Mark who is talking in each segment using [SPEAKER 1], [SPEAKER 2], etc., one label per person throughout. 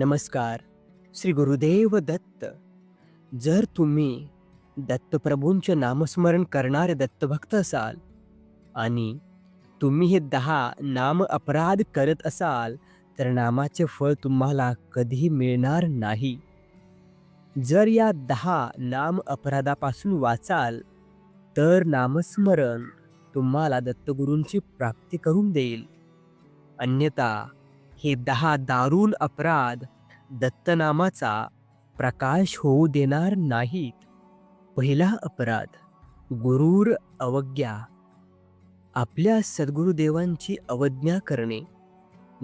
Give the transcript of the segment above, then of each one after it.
[SPEAKER 1] नमस्कार. श्री गुरुदेव दत्त. जर तुम्ही दत्तप्रभूंचे नामस्मरण करणारे दत्तभक्त असाल आणि तुम्ही हे दहा नाम अपराध करत असाल तर नामाचे फळ तुम्हाला कधीही मिळणार नाही. जर या दहा नाम अपराधापासून वाचाल तर नामस्मरण तुम्हाला दत्तगुरूंची प्राप्ती करून देईल. अन्यथा हे दहा दारुण अपराध दत्तनामाचा प्रकाश होऊ देणार नाहीत. पहिला अपराध गुरुर अवज्ञा. आपल्या सद्गुरुदेवांची अवज्ञा करणे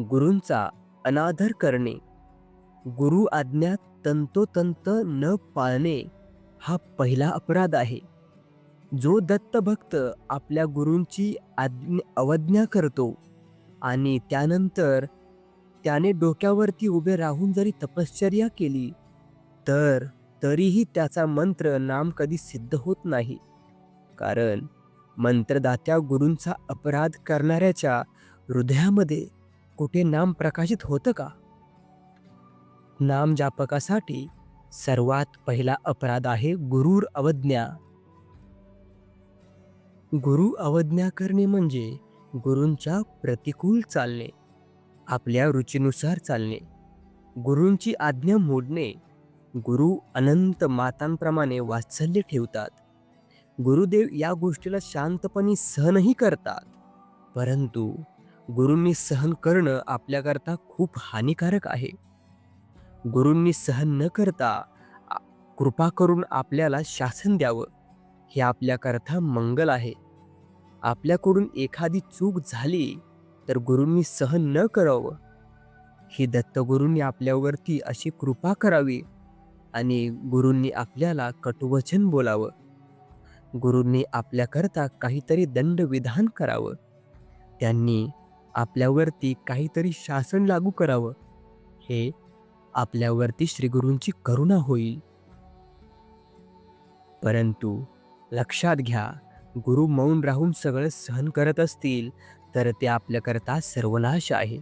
[SPEAKER 1] गुरूंचा अनादर करणे गुरु आज्ञा तंतोतंत न पाळणे हा पहिला अपराध आहे. जो दत्तभक्त आपल्या गुरूंची आज्ञा अवज्ञा करतो आणि त्यानंतर त्याने डोक्यावरती उभे राहून जरी तपश्चर्या केली तर तरीही त्याचा मंत्र नाम कधी सिद्ध होत नाही. कारण मंत्रदात्या गुरूंचा अपराध करणाऱ्याच्या हृदयामध्ये कुठे नाम प्रकाशित होतं का? नाम जापकासाठी सर्वात पहिला अपराध आहे गुरुर अवज्ञा. गुरु अवज्ञा करणे म्हणजे गुरूंच्या प्रतिकूल चालणे. आपल्या रुचीनुसार चालणे. गुरूंची आज्ञा मोडणे. गुरु अनंत मातांप्रमाणे वात्सल्य ठेवतात. गुरुदेव या गोष्टीला शांतपणे सहनही करतात. परंतु गुरूंनी सहन करणं आपल्याकरता खूप हानिकारक आहे. गुरूंनी सहन न करता कृपा करून आपल्याला शासन द्यावं. हे आपल्याकरता मंगल आहे. आपल्याकडून एखादी चूक झाली तर गुरूंनी सहन न करावं. ही दत्तगुरूंनी आपल्यावरती अशी कृपा करावी आणि गुरूंनी आपल्याला कटुवचन बोलावं. गुरूंनी आपल्याकरता काहीतरी दंडविधान करावं. त्यांनी आपल्यावरती काहीतरी शासन लागू करावं. हे आपल्यावरती श्रीगुरूंची करुणा होईल. परंतु लक्षात घ्या गुरु मौन राहून सगळं सहन करत असतील तर ते आपल्याकरता सर्वनाश आहे.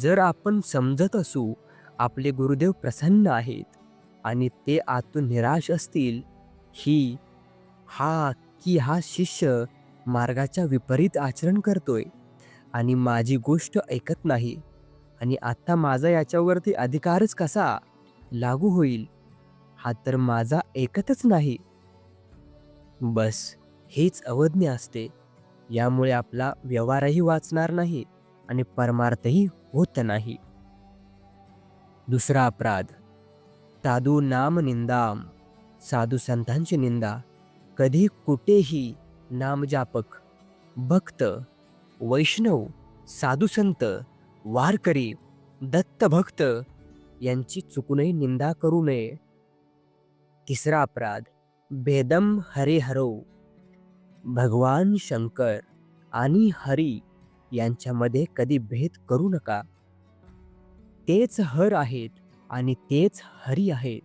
[SPEAKER 1] जर आपण समजत असू आपले गुरुदेव प्रसन्न आहेत आणि ते आतून निराश असतील ही हा की हा शिष्य मार्गाच्या विपरीत आचरण करतोय आणि माझी गोष्ट ऐकत नाही आणि आत्ता माझा याच्यावरती अधिकारच कसा लागू होईल हा तर माझा ऐकतच नाही. बस हेच अवज्ञ असते. यामुळे आपला व्यवहारही वाचणार नाही आणि परमार्थही होत नाही. दुसरा अपराध. साधू नाम निंदा साधू संतांची निंदा. कधी कुठेही नामजापक. भक्त वैष्णव साधू संत वारकरी दत्तभक्त यांची चुकूनही निंदा करू नये. तिसरा अपराध. भेदम हरे हरो. भगवान शंकर आणि हरी यांच्यामध्ये कधी भेद करू नका. तेच हर आहेत आणि तेच हरी आहेत.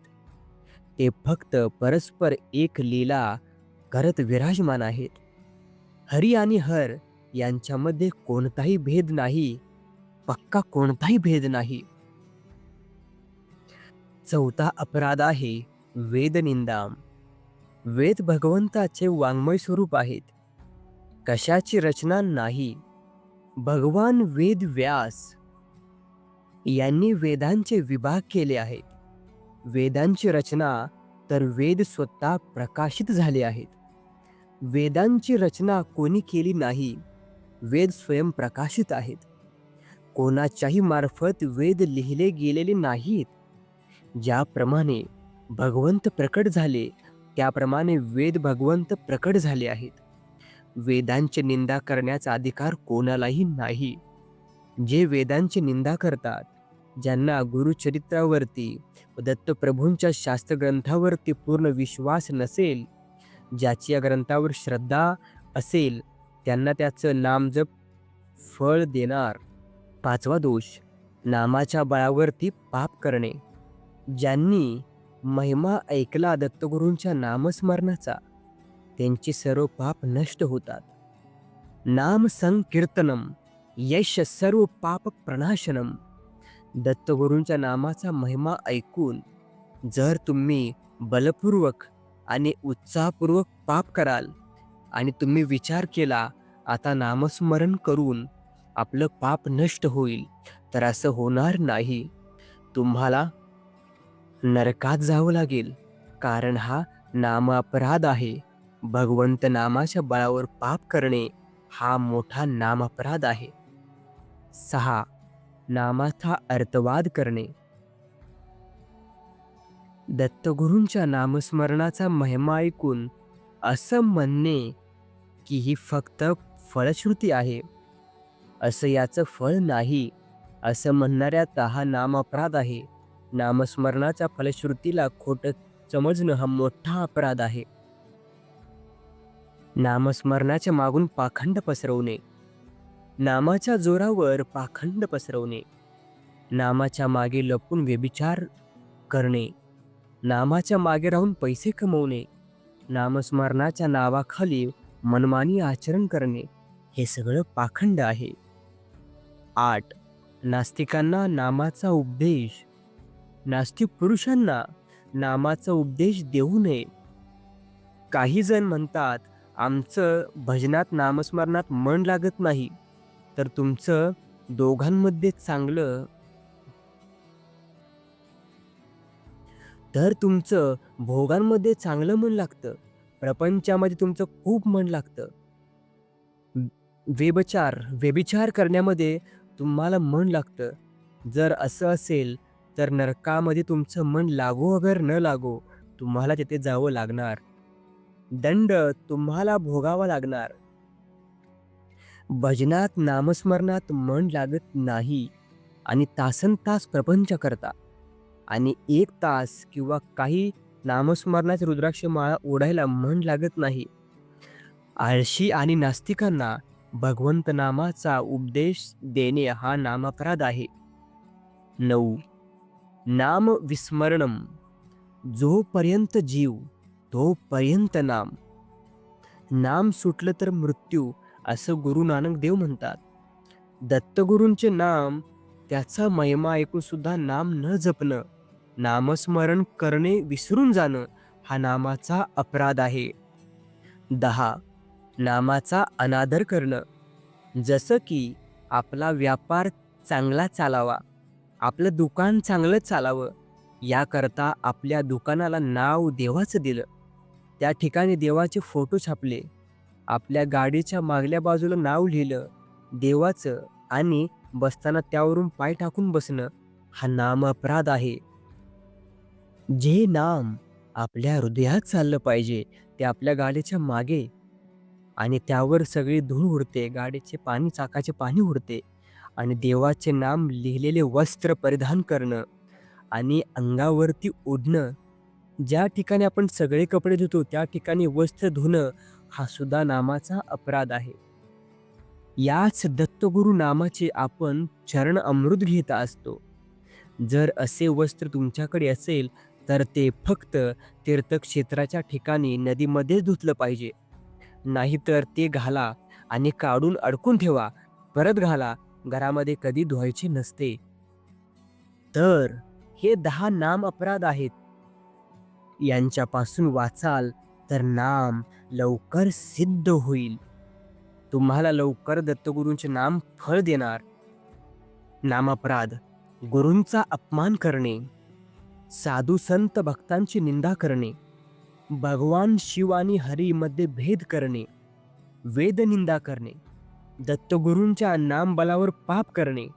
[SPEAKER 1] ते फक्त परस्पर एक लीला करत विराजमान आहेत. हरी आणि हर यांच्यामध्ये कोणताही भेद नाही पक्का कोणताही भेद नाही. चौथा अपराध आहे वेदनिंदाम. वेद भगवंताचे वाङ्मय स्वरूप आहेत. कशाची रचना नाही. भगवान वेद व्यास यांनी वेदांचे विभाग केले आहेत. वेदांची रचना तर वेद स्वतः प्रकाशित झाले आहेत. वेदांची रचना कोणी केली नाही वेद स्वयं प्रकाशित आहेत. कोणाच्याही मार्फत वेद लिहिले गेलेले नाहीत. ज्याप्रमाणे भगवंत प्रकट झाले त्याप्रमाणे वेद भगवंत प्रकट झाले आहेत. वेदांची निंदा करण्याचा अधिकार कोणालाही नाही. जे वेदांची निंदा करतात ज्यांना गुरुचरित्रावरती व दत्तप्रभूंच्या शास्त्रग्रंथावरती पूर्ण विश्वास नसेल ज्याची या ग्रंथावर श्रद्धा असेल त्यांना त्याचं नामजप फळ देणार. पाचवा दोष नामाच्या बळावरती पाप करणे. ज्यांनी महिमा ऐकला दत्तगुरूंच्या नामस्मरणाचा. त्यांची सर्व पाप नष्ट होतात. नाम संकीर्तनम यश सर्व पाप प्रणाशनम दत्तगुरूंच्या नामाचा महिमा ऐकून जर तुम्ही बलपूर्वक आणि उत्साहपूर्वक पाप कराल आणि तुम्ही विचार केला आता नामस्मरण करून आपलं पाप नष्ट होईल तर असं होणार नाही. तुम्हाला नरकात जावं लागेल. कारण हा नाम अपराध आहे. भगवंत नामाच्या बळावर पाप करणे हा मोठा नाम अपराध आहे. सहा. नामाचा अर्थवाद करणे. दत्तगुरूंच्या नामस्मरणाचा महिमा ऐकून असं म्हणणे की ही फक्त फळश्रुती आहे. असं याचं फळ नाही असं म्हणणाऱ्याचा हा नाम अपराध आहे. नामस्मरणाच्या फलश्रुतीला खोटं समजणं हा मोठा अपराध आहे. नामस्मरणाच्या मागून पाखंड पसरवणे. नामाच्या जोरावर पाखंड पसरवणे. नामाच्या मागे लपून व्यभिचार करणे. नामाच्या मागे राहून पैसे कमवणे. नामस्मरणाच्या नावाखाली मनमानी आचरण करणे. हे सगळं पाखंड आहे. आठ. नास्तिकांना नामाचा उपदेश नास्तिक पुरुषांना नामाचा उपदेश देऊ नये. काही जण म्हणतात आमचं भजनात नामस्मरणात मन लागत नाही. तर तुमचं दोघांमध्ये चांगलं तर तुमचं भोगांमध्ये चांगलं मन लागतं. प्रपंचामध्ये तुमचं खूप मन लागतं. वेबचार व्यभिचार करण्यामध्ये तुम्हाला मन लागतं. जर असं असेल तर नरकामध्ये तुमचं मन लागो अगर न लागो तुम्हाला तिथे जावं लागणार. दंड तुम्हाला भोगावा लागणार. भजनात नामस्मरणात मन लागत नाही आणि तासन तास प्रपंच करता. आणि एक तास किंवा काही नामस्मरणाचे रुद्राक्ष माळा ओढायला मन लागत नाही. आळशी आणि नास्तिकांना भगवंत नामाचा उपदेश देणे हा नामापराध आहे. नऊ नाम विस्मरणम जोपर्यंत जीव तोपर्यंत नाम. नाम सुटलं तर मृत्यू असं गुरु नानक देव म्हणतात. दत्तगुरूंचे नाम त्याचा महिमा ऐकून सुद्धा नाम न जपणं नामस्मरण करणे विसरून जाणं हा नामाचा अपराध आहे. दहा. नामाचा अनादर करणं. जसं की आपला व्यापार चांगला चालावा. आपलं दुकान चांगलंच चालावं याकरता आपल्या दुकानाला नाव देवाचं दिलं. त्या ठिकाणी देवाचे फोटो छापले. आपल्या गाडीच्या मागल्या बाजूला नाव लिहिलं देवाचं आणि बसताना त्यावरून पाय टाकून बसणं हा नाम अपराध आहे. जे नाम आपल्या हृदयात चाललं पाहिजे ते आपल्या गाडीच्या मागे आणि त्यावर सगळी धूळ उडते गाडीचे पाणी चाकाचे पाणी उडते. आणि देवाचे नाम लिहिलेले वस्त्र परिधान करणं आणि अंगावरती ओढणं. ज्या ठिकाणी आपण सगळे कपडे धुतो त्या ठिकाणी वस्त्र धुणं हा सुद्धा नामाचा अपराध आहे. याच दत्तगुरु नामाचे आपण चरण अमृत घेत असतो. जर असे वस्त्र तुमच्याकडे असेल तर ते फक्त तीर्थक्षेत्राच्या ठिकाणी नदीमध्येच धुतलं पाहिजे. नाहीतर ते घाला आणि काढून अडकून ठेवा परत घाला घरामध्ये कधी धुवायचे नसते. तर हे दहा नाम अपराध आहेत. यांच्यापासून वाचाल तर नाम लवकर सिद्ध होईल. तुम्हाला लवकर दत्तगुरूंचे नाम फळ देणार. नामापराध गुरूंचा अपमान करणे. साधू संत भक्तांची निंदा करणे. भगवान शिव आणि हरीमध्ये भेद करणे. वेदनिंदा करणे. दत्तगुरूंच्या नामबलावर पाप करणे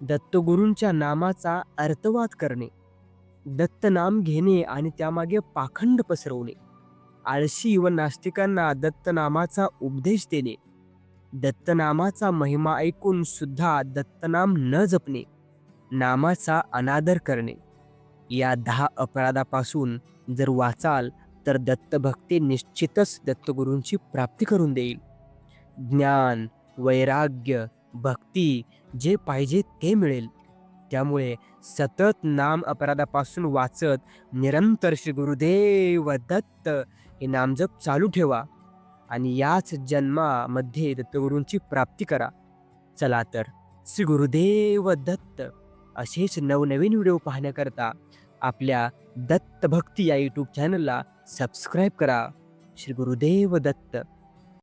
[SPEAKER 1] दत्तगुरूंच्या नामाचा अर्थवाद करणे दत्तनाम घेणे आणि त्यामागे पाखंड पसरवणे आळशी व नास्तिकांना दत्तनामाचा उपदेश देणे दत्तनामाचा महिमा ऐकून सुद्धा दत्तनाम न जपणे नामाचा अनादर करणे. या दहा अपराधापासून जर वाचाल तर दत्तभक्ती निश्चितच दत्तगुरूंची प्राप्ती करून देईल. ज्ञान वैराग्य भक्ती जे पाहिजे ते मिळेल. त्यामुळे सतत नाम अपराधापासून वाचत निरंतर श्री गुरुदेव दत्त हे नामजप चालू ठेवा आणि याच जन्मामध्ये दत्तगुरूंची प्राप्ती करा. चला तर श्री गुरुदेव दत्त असेच नवनवीन व्हिडिओ पाहण्याकरता आपल्या दत्त भक्ती या यूट्यूब चॅनलला सबस्क्राईब करा. श्री गुरुदेव दत्त.